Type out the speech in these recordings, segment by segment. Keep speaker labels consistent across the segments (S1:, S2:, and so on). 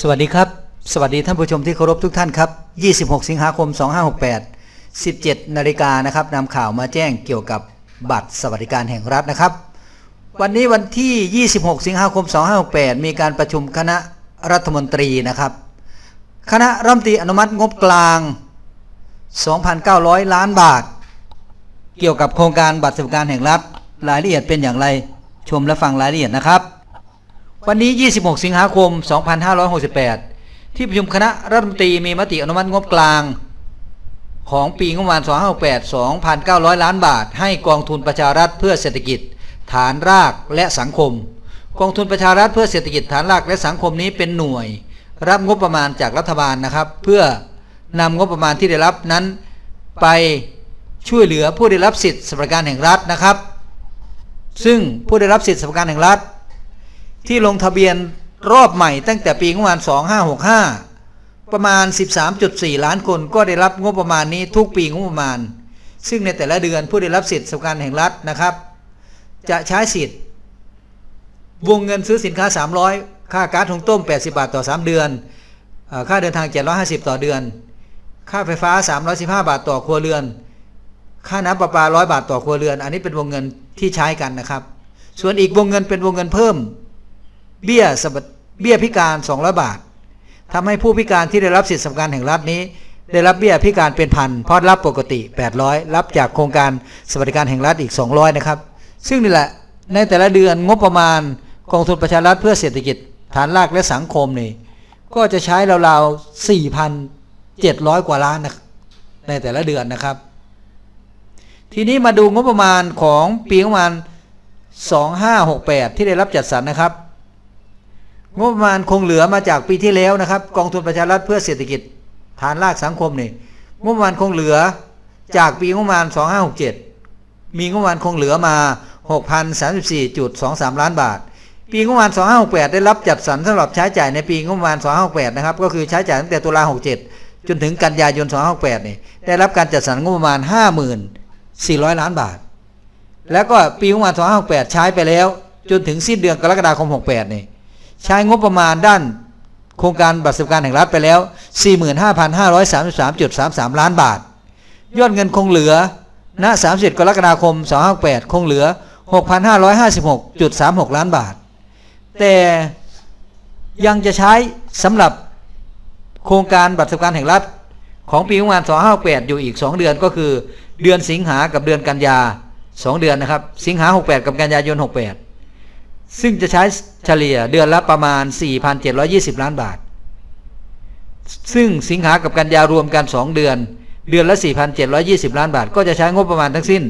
S1: สวัสดีครับ สวัสดีท่านผู้ชมที่เคารพทุกท่านครับ 26 สิงหาคม 2568 17 นาฬิกานะครับนำข่าวมาแจ้งเกี่ยวกับบัตรสวัสดิการแห่งรัฐนะครับ วันนี้วันที่ 26 สิงหาคม 2568 มีการประชุมคณะรัฐมนตรีนะครับ คณะรัฐมนตรีอนุมัติงบกลาง 2,900 ล้านบาท เกี่ยวกับโครงการบัตรสวัสดิการแห่งรัฐ รายละเอียดเป็นอย่างไร ชมและฟังรายละเอียดนะครับ วันนี้ 26 สิงหาคม 2568 ที่ประชุมคณะรัฐมนตรีมีมติอนุมัติงบกลาง ของปีงบประมาณ 2568 2,900 ล้านบาท ให้กองทุนประชารัฐเพื่อเศรษฐกิจ ฐานรากและสังคม กองทุนประชารัฐเพื่อเศรษฐกิจฐานรากและสังคมนี้เป็นหน่วย รับงบประมาณจากรัฐบาลนะครับ เพื่อนำงบประมาณที่ได้รับนั้น ไปช่วยเหลือผู้ได้รับสิทธิสวัสดิการแห่งรัฐนะครับ ซึ่งผู้ได้รับสิทธิสวัสดิการแห่งรัฐ ที่ลงทะเบียนรอบใหม่ตั้งแต่ปีงบประมาณ 2565 ประมาณ 13.4 ล้านคนก็ได้รับงบประมาณนี้ทุกปีงบประมาณ ซึ่งในแต่ละเดือนผู้ได้รับสิทธิสวัสดิการแห่งรัฐนะครับ จะใช้สิทธิ์ วงเงินซื้อสินค้า 300 ค่าก๊าซหุงต้ม 80 บาทต่อ 3 เดือนอค่าเดินทาง 750 ต่อเดือน ค่าไฟฟ้า 315 บาทต่อครัวเรือน ค่าน้ำประปา 100 บาทต่อครัวเรือน อันนี้เป็นวงเงินที่ใช้กันนะครับ ส่วนอีกวงเงินเป็นวงเงินเพิ่ม เบี้ยสวัสดเบี้ยพิการ 200 บาททำให้ผู้พิการที่ได้รับสิทธิสวัสดิการแห่งรัฐนี้ ได้รับเบี้ยพิการเป็นพันเพราะรับปกติ 800 รับจากโครงการสวัสดิการแห่งรัฐอีก 200 นะครับ ซึ่งนี่แหละในแต่ละเดือนงบประมาณกองทุนประชารัฐเพื่อเศรษฐกิจ ฐานรากและสังคมนี่ก็จะใช้ราวๆ4,700 กว่าล้านนะในแต่ละเดือนนะครับ ทีนี้มาดูงบประมาณของปีงบประมาณ 2568 ที่ได้รับจัดสรรนะครับ งบประมาณคงเหลือมาจากปีที่แล้วนะครับ กองทุนประชารัฐเพื่อเศรษฐกิจฐานรากสังคมนี่งบประมาณคงเหลือจากปีงบประมาณ 2567 มีงบประมาณคงเหลือมา 6,034.23 ล้านบาท ปีงบประมาณ 2568 ได้รับจัดสรรสำหรับใช้จ่ายในปีงบประมาณ 2568 นะครับ ก็คือใช้จ่ายตั้งแต่ตุลา67 จนถึงกันยายน 2568 นี่ ได้รับการจัดสรรงบประมาณ 54,000 ล้านบาท แล้วก็ปีงบประมาณ 2568 ใช้ไปแล้ว จนถึงสิ้นเดือนกรกฎาคม 68 นี่ ใช้งบประมาณด้านโครงการบัตรสวัสดิการแห่งรัฐไปแล้ว 45,533.33 ล้านบาท ยอดเงินคงเหลือ ณ 30 กรกฎาคม 258 คงเหลือ 6,556.36 ล้านบาท แต่ยังจะใช้สำหรับโครงการบัตรสวัสดิการแห่งรัฐของปีงบประมาณ258 อยู่อีก 2 เดือนก็คือ เดือนสิงหากับเดือนกันยา 2 เดือนนะครับ สิงหา 68 กับกันยายน 68 ซึ่งจะใช้ เฉลี่ยเดือนละประมาณ 4,720 ล้านบาท ซึ่งสิงหากับกันยารวมกัน 2 เดือน เดือนละ 4,720 ล้านบาท ก็จะใช้งบประมาณทั้งสิ้น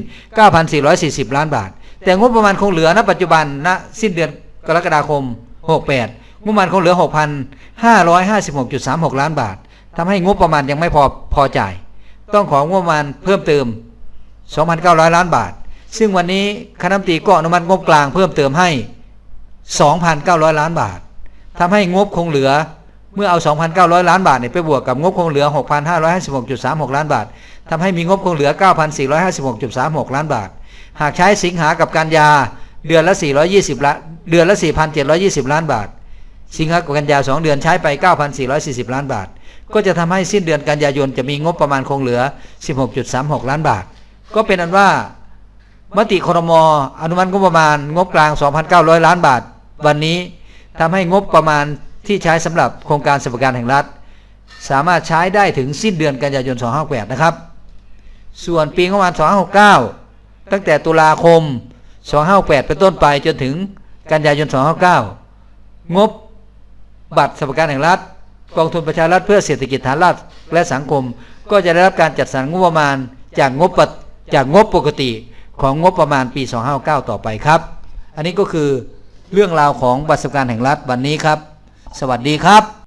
S1: 9,440 ล้านบาท แต่งบประมาณคงเหลือณปัจจุบันณสิ้นเดือนกรกฎาคม 68 งบประมาณคงเหลือ 6,556.36 ล้านบาททำให้งบประมาณยังไม่พอพอจ่าย ต้องของงบประมาณเพิ่มเติม 2,900 ล้านบาท ซึ่งวันนี้คณะมนตรีก็อนุมัติงบกลางเพิ่มเติมให้ 2,900 ล้านบาททำให้งบคงเหลือเมื่อเอา 2,900 ล้านบาทเนี่ยไปบวกกับงบคงเหลือ 6,556.36 ล้านบาททำให้มีงบคงเหลือ 9,456.36 ล้านบาท หากใช้สิงหากับกันยาเดือนละ 420ล้านเดือนละ 4,720 ล้านบาท สิงหากับกันยา 2 เดือนใช้ไป 9,440 ล้านบาท ก็จะทำให้สิ้นเดือนกันยายนจะมีงบประมาณคงเหลือ 16.36 ล้านบาท ก็เป็นอันว่ามติครมอนุมัติงบประมาณงบกลาง 2,900 ล้านบาท วันนี้ทำให้งบประมาณที่ใช้สำหรับโครงการสวัสดิการแห่งรัฐ สามารถใช้ได้ถึงสิ้นเดือนกันยายน 258นะครับ ส่วนปีงบประมาณ 259ตั้งแต่ตุลาคม 258เป็นต้นไปจนถึงกันยายน 259 งบบัตรสวัสดิการแห่งรัฐ กองทุนประชารัฐเพื่อเศรษฐกิจฐานรากและสังคม ก็จะได้รับการจัดสรรงบประมาณจากงบจากงบปกติของงบประมาณปี 259 ต่อไปครับ อันนี้ก็คือ เรื่องราวของบัตรสวัสดิการแห่งรัฐวันนี้ครับ สวัสดีครับ